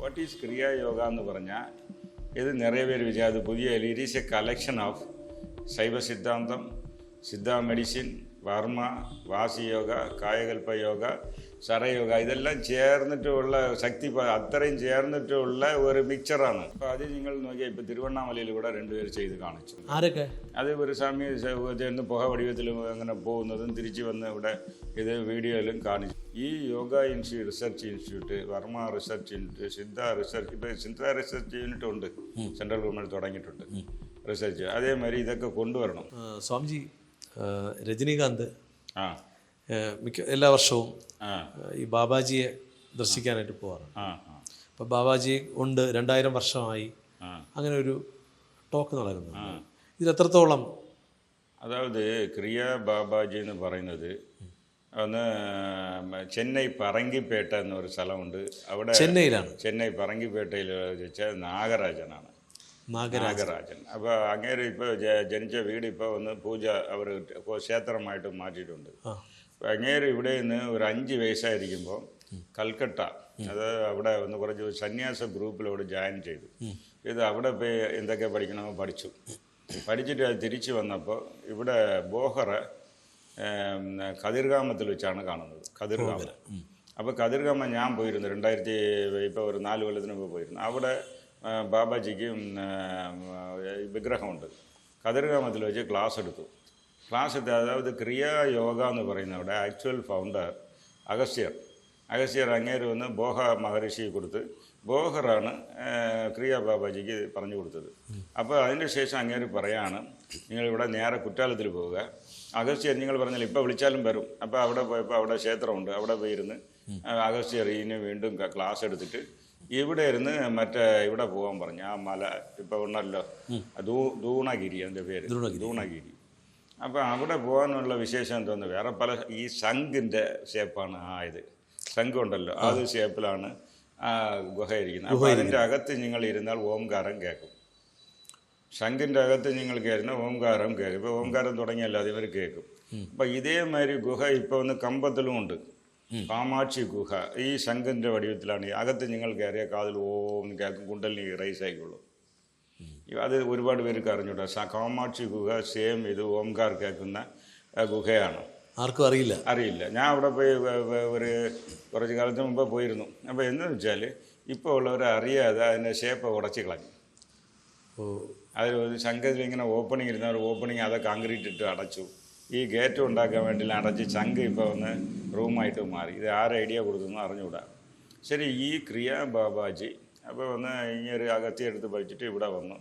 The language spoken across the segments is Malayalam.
വാട്ട് ഈസ് ക്രിയ യോഗ എന്ന് പറഞ്ഞാൽ ഇത് നിറയെ പേര് വിചാരിച്ചത് പുതിയ it is a collection of Shaiva Siddhantam Siddha medicine Varma Vasi yoga Kayakalpa yoga സരയോഗ ഇതെല്ലാം ചേർന്നിട്ടുള്ള ശക്തി അത്രയും ചേർന്നിട്ടുള്ള ഒരു മിക്സറാണ് അപ്പോൾ അത് നിങ്ങൾ നോക്കിയാൽ ഇപ്പോൾ തിരുവണ്ണാമലയിൽ ഇവിടെ രണ്ടുപേർ ചെയ്ത് കാണിച്ചു. ആരൊക്കെ? അത് ഒരു സമയം ചേർന്ന് പുക വടിവത്തിൽ അങ്ങനെ പോകുന്നതും തിരിച്ചു വന്ന് ഇവിടെ ഇത് വീഡിയോയിലും കാണിച്ചു. ഈ yoga institute research institute Varma research institute Siddha research ഇപ്പോൾ സിദ്ധ റിസർച്ച് യൂണിറ്റ് ഉണ്ട്. സെൻട്രൽ ഗവൺമെന്റ് തുടങ്ങിയിട്ടുണ്ട്. റിസർച്ച്. അതേമാതിരി ഇതൊക്കെ കൊണ്ടുവരണം. സ്വാമിജി രജനീകാന്ത്. മിക്ക എല്ലാ വർഷവും ഈ ബാബാജിയെ ദർശിക്കാനായിട്ട് പോവാറുണ്ട്. അപ്പോൾ ബാബാജി ഉണ്ട് രണ്ടായിരം വർഷമായി. അങ്ങനെ ഒരു ടോക്ക് നടക്കുന്നുണ്ട്. ഇത് എത്രത്തോളം അതായത് ക്രിയ ബാബാജി എന്ന് പറയുന്നത് ഒന്ന് ചെന്നൈ പറങ്കിപ്പേട്ട എന്നൊരു സ്ഥലമുണ്ട്. അവിടെ ചെന്നൈയിലാണ്. ചെന്നൈ പറങ്കിപ്പേട്ടയിൽ വെച്ച നാഗരാജനാണ്. നാഗരാജ് നാഗരാജൻ. അപ്പോൾ അങ്ങേര് ഇപ്പോൾ ജനിച്ച വീട് ഇപ്പോൾ ഒന്ന് പൂജ അവർ ക്ഷേത്രമായിട്ട് മാറ്റിയിട്ടുണ്ട്. അപ്പോൾ അങ്ങേര് ഇവിടെ നിന്ന് ഒരു അഞ്ച് വയസ്സായിരിക്കുമ്പോൾ കൽക്കട്ട അത് അവിടെ ഒന്ന് കുറച്ച് സന്യാസ ഗ്രൂപ്പിലോട് ജോയിൻ ചെയ്തു. ഇത് അവിടെ പോയി എന്തൊക്കെ പഠിക്കണമോ പഠിച്ചു. പഠിച്ചിട്ട് അത് തിരിച്ചു വന്നപ്പോൾ ഇവിടെ ബോഹറ് കതിർഗാമത്തിൽ വെച്ചാണ് കാണുന്നത് കതിർഗാമം. അപ്പോൾ കതിർഗാമ ഞാൻ പോയിരുന്നു രണ്ടായിരത്തി ഇപ്പോൾ ഒരു നാല് കൊല്ലത്തിന് മുമ്പ് പോയിരുന്നു. അവിടെ ബാബാജിക്ക് വിഗ്രഹമുണ്ട്. കതിർഗ്രാമത്തിൽ വെച്ച് ക്ലാസ് എടുത്തു. ക്ലാസ് എടുത്ത് അതായത് ക്രിയാ യോഗ എന്ന് പറയുന്ന അവിടെ ആക്ച്വൽ ഫൗണ്ടർ അഗസ്ത്യർ. അഗസ്ത്യർ അങ്ങേര് വന്ന് ബോഹ മഹർഷിയെ കൊടുത്ത് ബോഹറാണ് ക്രിയാ ബാബാജിക്ക് പറഞ്ഞു കൊടുത്തത്. അപ്പോൾ അതിന്റെ ശേഷം അങ്ങേര് പറയാണ് നിങ്ങളിവിടെ നേരെ കുറ്റാലത്തിൽ പോവുക. അഗസ്ത്യർ നിങ്ങൾ പറഞ്ഞാൽ ഇപ്പോൾ വിളിച്ചാലും വരും. അപ്പോൾ അവിടെ പോയപ്പോൾ അവിടെ ക്ഷേത്രമുണ്ട് അവിടെ പോയിരുന്ന് അഗസ്ത്യർ ഇതിന് വീണ്ടും ക്ലാസ് എടുത്തിട്ട് ഇവിടെ ഇരുന്ന് മറ്റേ ഇവിടെ പോകാൻ പറഞ്ഞു? ആ മല ഇപ്പൊ ഉണ്ടല്ലോ. ദൂ ദൂണഗിരി അതിന്റെ പേര്. ദൂണഗിരി. അപ്പോൾ അവിടെ പോകാനുള്ള വിശേഷം എന്തോന്ന് വേറെ പല ഈ ശംഖിന്റെ ഷേപ്പാണ് ആ ഇത്. ശംഖ് ഉണ്ടല്ലോ. അത് ഷേപ്പിലാണ് ആ ഗുഹ ഇരിക്കുന്നത് അപ്പോൾ അതിന്റെ അകത്ത് നിങ്ങൾ ഇരുന്നാൽ ഓംകാരം കേൾക്കും. ശംഖിന്റെ അകത്ത് നിങ്ങൾ കയറുന്ന ഓംകാരം കേൾക്കും. ഇപ്പോൾ ഓംകാരം തുടങ്ങിയല്ലോ അതിവർ കേൾക്കും. അപ്പം ഇതേമാതിരി ഗുഹ ഇപ്പോൾ ഒന്ന് കമ്പത്തിലും ഉണ്ട്. കാമാക്ഷി ഗുഹ. ഈ ശംഖിന്റെ വടിവത്തിലാണ് ഈ അകത്ത് നിങ്ങൾ കയറിയ കാതിൽ ഓം കേൾക്കും. കുണ്ടലിനി റൈസ് ആയിക്കോളും അത് ഒരുപാട് പേർക്ക് അറിഞ്ഞൂടാ. കാമാക്ഷി ഗുഹ സെയിം ഇത് ഓംകാർ കേൾക്കുന്ന ഗുഹയാണ്. ആർക്കും അറിയില്ല. അറിയില്ല. ഞാൻ അവിടെ പോയി ഒരു കുറച്ച് കാലത്തിന് മുമ്പ് പോയിരുന്നു. അപ്പോൾ എന്ന് വെച്ചാൽ ഇപ്പോൾ ഉള്ളവർ അറിയാതെ അതിന്റെ ഷേപ്പ് ഉടച്ച് കളഞ്ഞു. ഓ. അതിൽ ഒരു ശംഖത്തിൽ ഇങ്ങനെ ഓപ്പണിംഗ് ഇരുന്ന ഒരു ഓപ്പണിംഗ് അത് കോൺക്രീറ്റ് ഇട്ട് അടച്ചു. ഈ ഗേറ്റ് ഉണ്ടാക്കാൻ വേണ്ടി അടച്ച് ചങ്ക് ഇപ്പോൾ ഒന്ന് റൂമായിട്ട് മാറി. ഇത് ആര് ഐഡിയ കൊടുത്തെന്ന് അറിഞ്ഞുകൂടാ. ശരി ഈ ക്രിയ ബാബാജി അപ്പോൾ വന്ന് ഇങ്ങനൊരു അകത്തി എടുത്ത് പഠിച്ചിട്ട് ഇവിടെ വന്നു.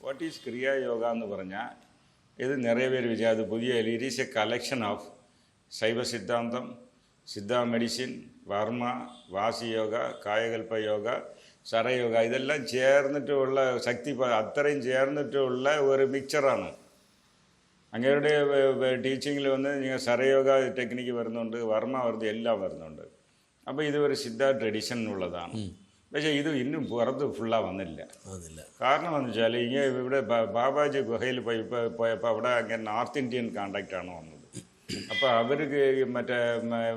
വാട്ട് ഈസ് ക്രിയ യോഗ എന്ന് പറഞ്ഞാൽ ഇത് നിറയെ പേര് വിചാരിച്ചു പുതിയ it is a collection of Shaiva Siddhantam Siddha medicine Varma Vasi yoga Kayakalpa yoga സരയോഗ ഇതെല്ലാം ചേർന്നിട്ടുള്ള ശക്തി അത്രയും ചേർന്നിട്ടുള്ള ഒരു മിക്സറാണ് അങ്ങയുടെ ടീച്ചിങ്ങിൽ വന്ന് നിങ്ങൾ സരയോഗ ടെക്നിക്ക് വരുന്നുണ്ട് വർമ്മ വരുന്നത് എല്ലാം വരുന്നുണ്ട്. അപ്പോൾ ഇത് ഒരു സിദ്ധ ട്രഡീഷൻ ഉള്ളതാണ്. പക്ഷേ ഇത് ഇന്നും പുറത്ത് ഫുള്ളാ വന്നില്ല. കാരണം എന്ന് വെച്ചാൽ ഇങ്ങനെ ഇവിടെ ബാബാജി ഗുഹയിൽ പോയി പോയപ്പോൾ അവിടെ അങ്ങനെ നോർത്ത് ഇന്ത്യൻ ആണ് വന്നത്. അപ്പോൾ അവർക്ക് മറ്റേ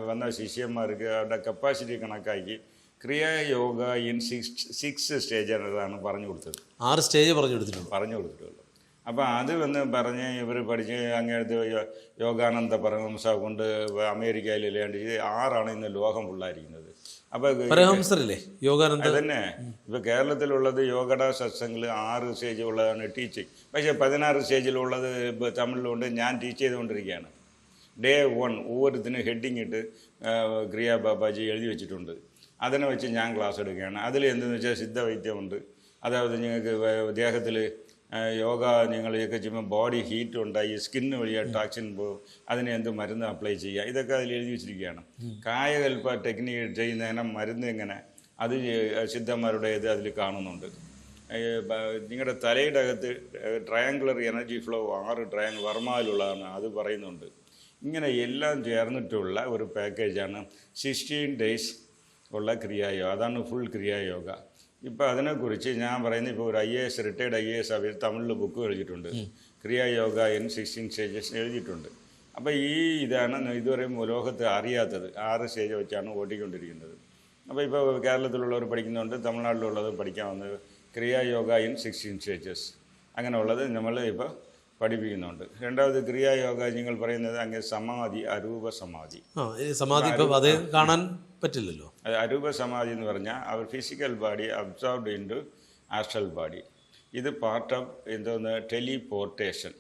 വന്ന ശിഷ്യന്മാർക്ക് അവരുടെ കപ്പാസിറ്റി കണക്കാക്കി Kriya yoga in six six stage എന്നതാണ് പറഞ്ഞു കൊടുത്തത്. ആറ് സ്റ്റേജ് പറഞ്ഞു കൊടുത്തിട്ടുണ്ട്. പറഞ്ഞു കൊടുത്തിട്ടുള്ളൂ അപ്പോൾ അത് വന്ന് പറഞ്ഞ് ഇവർ പഠിച്ച് അങ്ങേടുത്ത് യോഗാനന്ദ പരഹംസ കൊണ്ട് അമേരിക്കയിൽ ഇല്ലാണ്ട് ഇത് ആറാണ് ഇന്ന് ലോകം ഫുള്ളായിരിക്കുന്നത്. അപ്പോൾ യോഗാനന്ദ? തന്നെ. ഇപ്പൊ കേരളത്തിലുള്ളത് യോഗട സത്സംഗിൽ ആറ് സ്റ്റേജ് ഉള്ളതാണ് ടീച്ചിങ് പക്ഷേ പതിനാറ് സ്റ്റേജിലുള്ളത് ഇപ്പോൾ തമിഴിലുണ്ട്. ഞാൻ ടീച്ച് ചെയ്തുകൊണ്ടിരിക്കുകയാണ്. ഡേ വൺ ഓരോരുത്തിനും ഹെഡിങ് ഇട്ട് ക്രിയ ബാബാജി എഴുതി വെച്ചിട്ടുണ്ട്. അതിനെ വെച്ച് ഞാൻ ക്ലാസ് എടുക്കുകയാണ്. അതിൽ എന്തെന്ന് വെച്ചാൽ സിദ്ധവൈദ്യമുണ്ട്. അതായത് നിങ്ങൾക്ക് ദേഹത്തിൽ യോഗ നിങ്ങളൊക്കെ ചെയ്യുമ്പോൾ ബോഡി ഹീറ്റ് ഉണ്ടായി സ്കിന്ന് വഴി ടാക്സിൻ പോകും. അതിന് എന്ത് മരുന്ന് അപ്ലൈ ചെയ്യുക? ഇതൊക്കെ അതിൽ എഴുതി വെച്ചിരിക്കുകയാണ്. കായകൽപ്പ ടെക്നിക്ക് ചെയ്യുന്നതിനെ മരുന്ന് എങ്ങനെ? അത് സിദ്ധന്മാരുടെ ഇത് അതിൽ കാണുന്നുണ്ട്. നിങ്ങളുടെ തലയുടെ അകത്ത് ട്രയാങ്കുലർ എനർജി ഫ്ലോ ആറ് ട്രയാങ്കിൾ വർമാലുള്ളതാണ്. അത് പറയുന്നുണ്ട്. ഇങ്ങനെ എല്ലാം ചേർന്നിട്ടുള്ള ഒരു പാക്കേജാണ് സിക്സ്റ്റീൻ ഡേയ്സ് ഉള്ള ക്രിയായോഗ. അതാണ് ഫുൾ ക്രിയായോഗ. ഇപ്പോൾ അതിനെക്കുറിച്ച് ഞാൻ പറയുന്നത് ഇപ്പോൾ ഒരു I A S retired I A S അവർ തമിഴിൽ ബുക്ക് എഴുതിയിട്ടുണ്ട്. ക്രിയായോഗ എൻ സിക്സ്റ്റീൻ സ്റ്റേജസ് എഴുതിയിട്ടുണ്ട്. അപ്പോൾ ഈ ഇതാണ് ഇതുവരെ ലോകത്ത് അറിയാത്തത്. ആറ് സ്റ്റേജ് വെച്ചാണ് ഓടിക്കൊണ്ടിരിക്കുന്നത്. അപ്പോൾ ഇപ്പോൾ കേരളത്തിലുള്ളവർ പഠിക്കുന്നുണ്ട് പഠിക്കാൻ പഠിക്കാവുന്നത് ക്രിയായോഗ ഇൻ സിക്സ്റ്റീൻ സ്റ്റേജസ് അങ്ങനെയുള്ളത് നമ്മൾ ഇപ്പോൾ പഠിപ്പിക്കുന്നുണ്ട്. രണ്ടാമത് ക്രിയായോഗ നിങ്ങൾ പറയുന്നത് അങ്ങനെ സമാധി അരൂപ സമാധി. സമാധി ഇപ്പോൾ അതേ കാണാൻ പറ്റില്ലല്ലോ. അരൂപ സമാധി എന്ന് പറഞ്ഞാൽ അവർ physical body absorbed into astral body ഇത് പാർട്ട് ഓഫ് എന്തോന്ന്? ടെലിപോർട്ടേഷൻ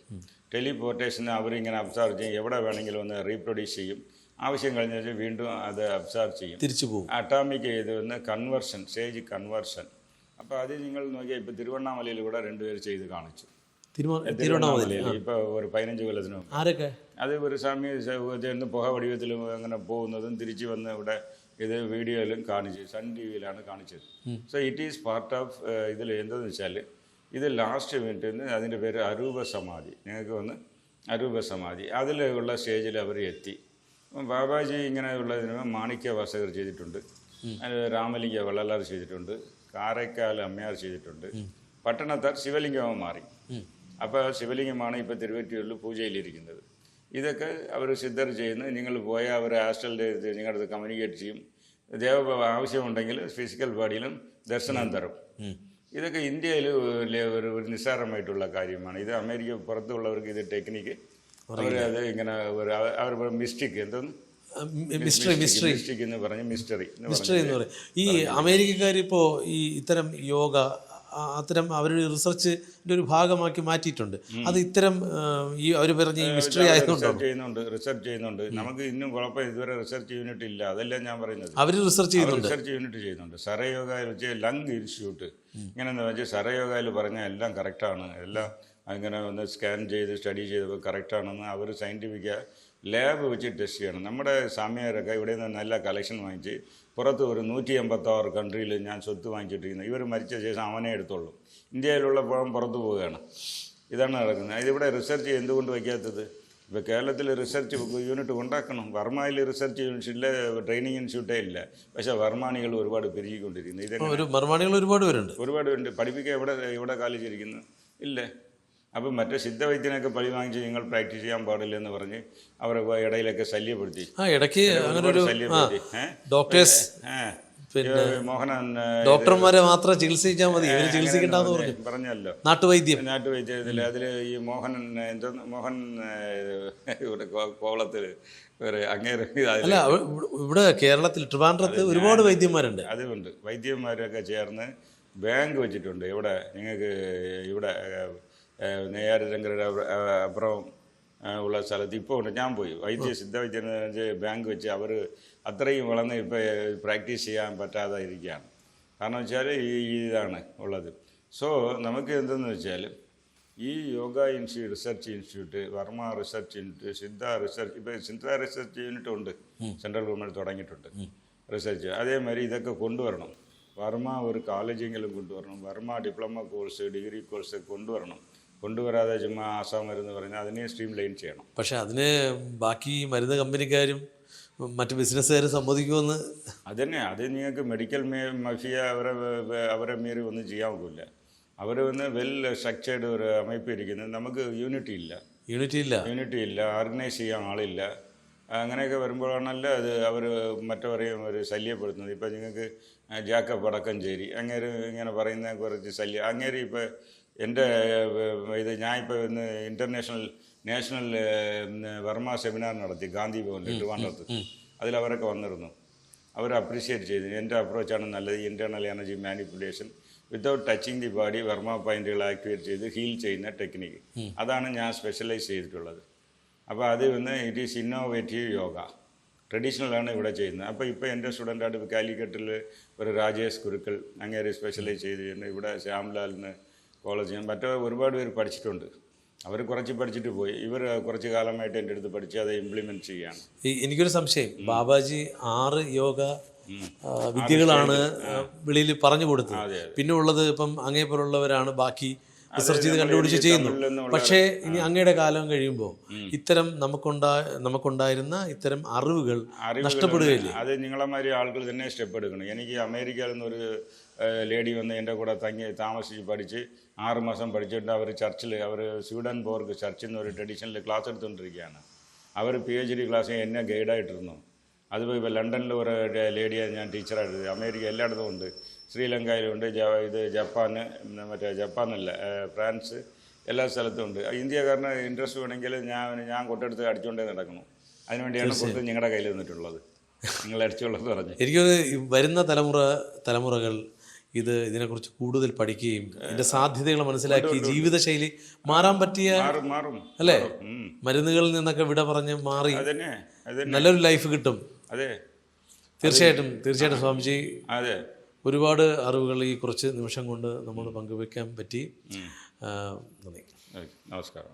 ടെലിപോർട്ടേഷൻ അവരിങ്ങനെ അബ്സോർവ് ചെയ്യും. എവിടെ വേണമെങ്കിലും ഒന്ന് റീപ്രൊഡ്യൂസ് ചെയ്യും. ആവശ്യം കഴിഞ്ഞ വീണ്ടും അത് അബ്സോർവ് ചെയ്യും. തിരിച്ചു പോകും. അറ്റാമിക് ചെയ്ത് വന്ന് കൺവെർഷൻ സ്റ്റേജ് കൺവെർഷൻ അപ്പോൾ അത് നിങ്ങൾ നോക്കിയാൽ ഇപ്പോൾ തിരുവണ്ണാമലയിൽ കൂടെ രണ്ടുപേർ ചെയ്ത് കാണിച്ചു. തിരുവണ്ണാമലയിൽ ഇപ്പോൾ ഒരു പതിനഞ്ച് കൊല്ലത്തിന് ആരൊക്കെ? അത് ഒരു സ്വാമി ചേർന്ന് പുക വടിവത്തിലും അങ്ങനെ പോകുന്നതും തിരിച്ചു വന്ന് ഇവിടെ ഇത് വീഡിയോയിലും കാണിച്ചു സൺ ടി വിയിലാണ് കാണിച്ചത് so it is part of ഇതിൽ എന്തെന്ന് വെച്ചാൽ ഇത് ലാസ്റ്റ് മിനിറ്റിന് അതിന്റെ പേര് അരൂപ സമാധി. ഞങ്ങൾക്ക് വന്ന് അരൂപ സമാധി. അതിലുള്ള സ്റ്റേജിൽ അവർ എത്തി. ബാബാജി ഇങ്ങനെയുള്ളതിന് മാണിക്യ വാസകർ ചെയ്തിട്ടുണ്ട്. രാമലിംഗ വള്ളലാർ ചെയ്തിട്ടുണ്ട്. കാരക്കാൽ അമ്മയാർ ചെയ്തിട്ടുണ്ട്. പട്ടണത്താർ ശിവലിംഗമായി മാറി. അപ്പോൾ ശിവലിംഗമാണ് ഇപ്പോൾ തിരുവറ്റിയൂരിൽ പൂജയിലിരിക്കുന്നത്. ഇതൊക്കെ അവർ സിദ്ധർ ചെയ്യുന്നു. നിങ്ങൾ പോയാൽ അവർ ഹാസ്റ്റലിന്റെ നിങ്ങളുടെ അടുത്ത് കമ്മ്യൂണിക്കേറ്റ് ചെയ്യും. ദേവ ആവശ്യമുണ്ടെങ്കിൽ ഫിസിക്കൽ ബോഡിയിലും ദർശനം തരും. ഇതൊക്കെ ഇന്ത്യയിൽ ഒരു ഒരു നിസ്സാരമായിട്ടുള്ള കാര്യമാണ്. ഇത് അമേരിക്ക പുറത്തുള്ളവർക്ക് ഇത് ടെക്നിക്ക് അവരത് ഇങ്ങനെ ഒരു അവർ മിസ്റ്റേക്ക് എന്തോന്ന്? മിസ്റ്ററി മിസ്റ്ററി എന്ന് പറഞ്ഞ് മിസ്റ്ററി മിസ്റ്ററി എന്ന് പറയും. ഈ അമേരിക്കക്കാർ ഇപ്പോൾ ഈ ഇത്തരം യോഗ അത്തരം അവരുടെ റിസർച്ചിന്റെ ഒരു ഭാഗമാക്കി മാറ്റിയിട്ടുണ്ട്. അത് ഇത്തരം ഈ അവർ പറഞ്ഞ ഈ മിസ്റ്ററി ആയതുകൊണ്ട് റിസർച്ച് ചെയ്യുന്നുണ്ട് റിസർച്ച് ചെയ്യുന്നുണ്ട്. നമുക്ക് ഇന്നും കുഴപ്പം ഇതുവരെ റിസർച്ച് യൂണിറ്റ് ഇല്ല. അതെല്ലാം ഞാൻ പറയുന്നത്. അവർ റിസർച്ച് ചെയ്യുന്നുണ്ട്. റിസർച്ച് യൂണിറ്റ് ചെയ്യുന്നുണ്ട്. സരയോഗയിൽ വെച്ച് ലങ് ഇൻസ്റ്റിറ്റ്യൂട്ട് ഇങ്ങനെ എന്ന് വെച്ചാൽ സരയോഗയിൽ പറഞ്ഞാൽ എല്ലാം കറക്റ്റാണ് എല്ലാം അങ്ങനെ ഒന്ന് സ്കാൻ ചെയ്ത് സ്റ്റഡി ചെയ്തപ്പോൾ കറക്റ്റാണെന്ന് അവർ സയന്റിഫിക്ക ലാബ് വെച്ച് ടെസ്റ്റ് ചെയ്യണം. നമ്മുടെ സാമ്യരൊക്കെ ഇവിടെ നിന്ന് നല്ല കളക്ഷൻ വാങ്ങിച്ച് പുറത്ത് ഒരു നൂറ്റി എൺപത്താറ് കൺട്രിയിൽ ഞാൻ സ്വത്ത് വാങ്ങിച്ചിട്ടിരിക്കുന്നത് ഇവർ മരിച്ച ശേഷം അവനെ ഇന്ത്യയിലുള്ള ഇന്ത്യയിലുള്ളപ്പോഴും പുറത്തു പോവുകയാണ്. ഇതാണ് നടക്കുന്നത്. ഇതിവിടെ റിസർച്ച് എന്തുകൊണ്ട് വയ്ക്കാത്തത്? ഇപ്പോൾ കേരളത്തിൽ റിസർച്ച് യൂണിറ്റ് ഉണ്ടാക്കണം. വർമ്മയിൽ റിസർച്ച് യൂണിറ്റ് ഇല്ല ട്രെയിനിങ് ഇൻസ്റ്റിറ്റ്യൂട്ടേ ഇല്ല. പക്ഷേ വർമാണികൾ ഒരുപാട് പെരുകിക്കൊണ്ടിരിക്കുന്നു. ഇതൊക്കെ ഒരുപാട് പേരുണ്ട്. ഒരുപാട് പേരുണ്ട്. പഠിപ്പിക്കാൻ എവിടെ എവിടെ കാലിച്ചിരിക്കുന്നു ഇല്ല. അപ്പം മറ്റേ സിദ്ധവൈദ്യനൊക്കെ പഴി വാങ്ങിച്ച് നിങ്ങൾ പ്രാക്ടീസ് ചെയ്യാൻ പാടില്ല എന്ന് പറഞ്ഞ് അവരെ ഇടയിലൊക്കെ ശല്യപ്പെടുത്തി. ആ ഇടയ്ക്ക് ശല്യപ്പെടുത്തി? ഡോക്ടേഴ്സ് മോഹനൻ ഡോക്ടർമാരെ മാത്രം ചികിത്സിച്ചാൽ മതി ഇവർ ചികിത്സിക്കണ്ടെന്ന് പറഞ്ഞു. പറഞ്ഞല്ലോ. നാട്ടുവൈദ്യം നാട്ടുവൈദ്യത്തിൽ അതിൽ ഈ മോഹൻ എന്തോ മോഹൻ ഇവിടെ കോവളത്തിൽ കോവളത്തിൽ വേറെ അങ്ങേര് അല്ല ഇവിടെ കേരളത്തിൽ ട്രിവാൻഡ്രത്ത് ഒരുപാട് വൈദ്യന്മാരുണ്ട്. അതുകൊണ്ട് വൈദ്യന്മാരൊക്കെ ചേർന്ന് ബാങ്ക് വെച്ചിട്ടുണ്ട്. ഇവിടെ നിങ്ങൾക്ക് ഇവിടെ നെയ്യാരങ്കരുടെ അപ്പുറം ഉള്ള സ്ഥലത്ത് ഇപ്പോൾ ഉണ്ട്. ഞാൻ പോയി. വൈദ്യ സിദ്ധവൈദ്യ ബാങ്ക് വെച്ച് അവർ അത്രയും വളർന്ന് ഇപ്പോൾ പ്രാക്ടീസ് ചെയ്യാൻ പറ്റാതെ ഇരിക്കുകയാണ് കാരണം വെച്ചാൽ ഈ ഇതാണ് ഉള്ളത്. സോ നമുക്ക് എന്തെന്ന് വെച്ചാൽ ഈ yoga institute research institute Varma research institute Siddha research ഇപ്പോൾ സിദ്ധ റിസർച്ച് യൂണിറ്റ് ഉണ്ട്. സെൻട്രൽ ഗവൺമെന്റ് തുടങ്ങിയിട്ടുണ്ട്. റിസർച്ച്. അതേമാതിരി ഇതൊക്കെ കൊണ്ടുവരണം. വർമ്മ ഒരു കോളേജെങ്കിലും കൊണ്ടുവരണം. Varma diploma course degree course കൊണ്ടുവരണം. കൊണ്ടുവരാതെ ചുമ്മാ ആസാം മരുന്ന് പറഞ്ഞാൽ അതിനെ സ്ട്രീം ലൈൻ ചെയ്യണം. പക്ഷെ അതിന് ബാക്കി മരുന്ന് കമ്പനിക്കാരും മറ്റ് ബിസിനസ്സുകാരും സമ്മതിക്കുമെന്ന് അതന്നെ അത് നിങ്ങൾക്ക് മെഡിക്കൽ മഫിയ അവരെ അവരെ മീറി ഒന്നും ചെയ്യാൻ അവർ വന്ന് വെൽ സ്ട്രക്ചേർഡ് ഒരു ഇരിക്കുന്നത് നമുക്ക് യൂണിറ്റി ഇല്ല. യൂണിറ്റി ഇല്ല. യൂണിറ്റി ഇല്ല ഓർഗനൈസ് ചെയ്യാൻ ആളില്ല. അങ്ങനെയൊക്കെ വരുമ്പോഴാണല്ല അത് അവർ മറ്റവരെയും ഒരു ശല്യപ്പെടുത്തുന്നത്. ഇപ്പം നിങ്ങൾക്ക് ജാക്കപ്പ് അടക്കം ചേരി അങ്ങേര് ഇങ്ങനെ പറയുന്ന കുറച്ച് ശല്യം അങ്ങേര് ഇപ്പം എന്റെ ഇത് ഞാനിപ്പോൾ ഇന്ന് ഇന്റർനാഷണൽ നാഷണൽ വർമ്മ സെമിനാർ നടത്തി ഗാന്ധി ഭവനിൽ ട്രിവാൻഡ്രത്ത്. അതിൽ അവരൊക്കെ വന്നിരുന്നു. അവർ അപ്രീഷിയേറ്റ് ചെയ്തു. എന്റെ അപ്രോച്ചാണ് നല്ലത്. Internal energy manipulation without touching the body Varma പോയിന്റുകൾ ആക്ടിവേറ്റ് ചെയ്ത് ഹീൽ ചെയ്യുന്ന ടെക്നിക്ക്. അതാണ് ഞാൻ സ്പെഷ്യലൈസ് ചെയ്തിട്ടുള്ളത്. അപ്പോൾ അത് വന്ന് ഇറ്റ് ഈസ് ഇന്നോവേറ്റീവ് യോഗ. ട്രഡീഷണലാണ് ഇവിടെ ചെയ്യുന്നത്. അപ്പോൾ ഇപ്പോൾ എന്റെ സ്റ്റുഡന്റായിട്ട് കാലിക്കറ്റിൽ ഒരു രാജേഷ് കുരുക്കൾ അങ്ങേര് സ്പെഷ്യലൈസ് ചെയ്ത് ഇവിടെ ശ്യാംലാലിന് കോളേജ് മറ്റേ ഒരുപാട് പേര് പഠിച്ചിട്ടുണ്ട്. അവർ കുറച്ച് പഠിച്ചിട്ട് പോയി. ഇവർ കുറച്ച് കാലമായിട്ട് എന്റെ അടുത്ത് പഠിച്ച് അത് ഇംപ്ലിമെന്റ് ചെയ്യുകയാണ്. എനിക്കൊരു സംശയം. ബാബാജി ആറ് യോഗ വിദ്യകളാണ് വെളിയിൽ പറഞ്ഞു കൊടുത്തത്. പിന്നെ ഉള്ളത് ഇപ്പം അങ്ങേ പോലുള്ളവരാണ്. ബാക്കി റിസർച്ച് ചെയ്ത് കണ്ടുപിടിച്ച് ചെയ്യുന്നു. പക്ഷേ ഇനി അങ്ങയുടെ കാലം കഴിയുമ്പോൾ ഇത്തരം നമുക്കുണ്ടാ നമുക്കുണ്ടായിരുന്ന ഇത്തരം അറിവുകൾ നഷ്ടപ്പെടുകയില്ല? അത് നിങ്ങളെമാതിരി ആളുകൾ തന്നെ സ്റ്റെപ്പ് എടുക്കണം എനിക്ക് അമേരിക്കയിൽ നിന്നൊരു ലേഡി വന്ന് എന്റെ കൂടെ തങ്ങി താമസിച്ച് പഠിച്ച് ആറ് മാസം പഠിച്ചിട്ട് അവർ ചർച്ചിൽ അവർ സ്വീഡൻ ബോർഗ് ചർച്ചിൽ നിന്ന് ഒരു ട്രഡീഷണൽ ക്ലാസ് എടുത്തുകൊണ്ടിരിക്കുകയാണ്. അവർ പി എച്ച് ഡി ക്ലാസ് എന്നെ ഗൈഡായിട്ടിരുന്നു അതുപോലെ ഇപ്പോൾ ലണ്ടനിൽ ഒരു ലേഡിയെ ഞാൻ ടീച്ചറായിട്ട് അമേരിക്ക എല്ലായിടത്തും ഉണ്ട്. ശ്രീലങ്കയിലുണ്ട് ജ ഇത് ജപ്പാന് മറ്റേ ജപ്പാനല്ല ഫ്രാൻസ് എല്ലാ സ്ഥലത്തും ഉണ്ട്. ഇന്ത്യക്കാരന് ഇൻട്രസ്റ്റ് വേണമെങ്കിൽ ഞാൻ ഞാൻ കൊട്ടെടുത്ത് അടിച്ചുകൊണ്ടേ നടക്കണം. അതിനുവേണ്ടിയാണ് കൊടുത്ത് നിങ്ങളുടെ കയ്യിൽ നിന്നിട്ടുള്ളത്. നിങ്ങൾ അടിച്ചുള്ളത് പറഞ്ഞു. എനിക്ക് വരുന്ന തലമുറ തലമുറകൾ ഇത് ഇതിനെക്കുറിച്ച് കൂടുതൽ പഠിക്കുകയും ഇതിന്റെ സാധ്യതകൾ മനസ്സിലാക്കി ജീവിതശൈലി മാറാൻ പറ്റിയ മാറും അല്ലേ? മരുന്നുകളിൽ നിന്നൊക്കെ വിട പറഞ്ഞ് മാറി നല്ലൊരു ലൈഫ് കിട്ടും. അതെ. തീർച്ചയായിട്ടും തീർച്ചയായിട്ടും സ്വാമിജി. അതെ. ഒരുപാട് അറിവുകൾ ഈ കുറച്ച് നിമിഷം കൊണ്ട് നമ്മൾ പങ്കുവെക്കാൻ പറ്റി. നന്ദി. നമസ്കാരം.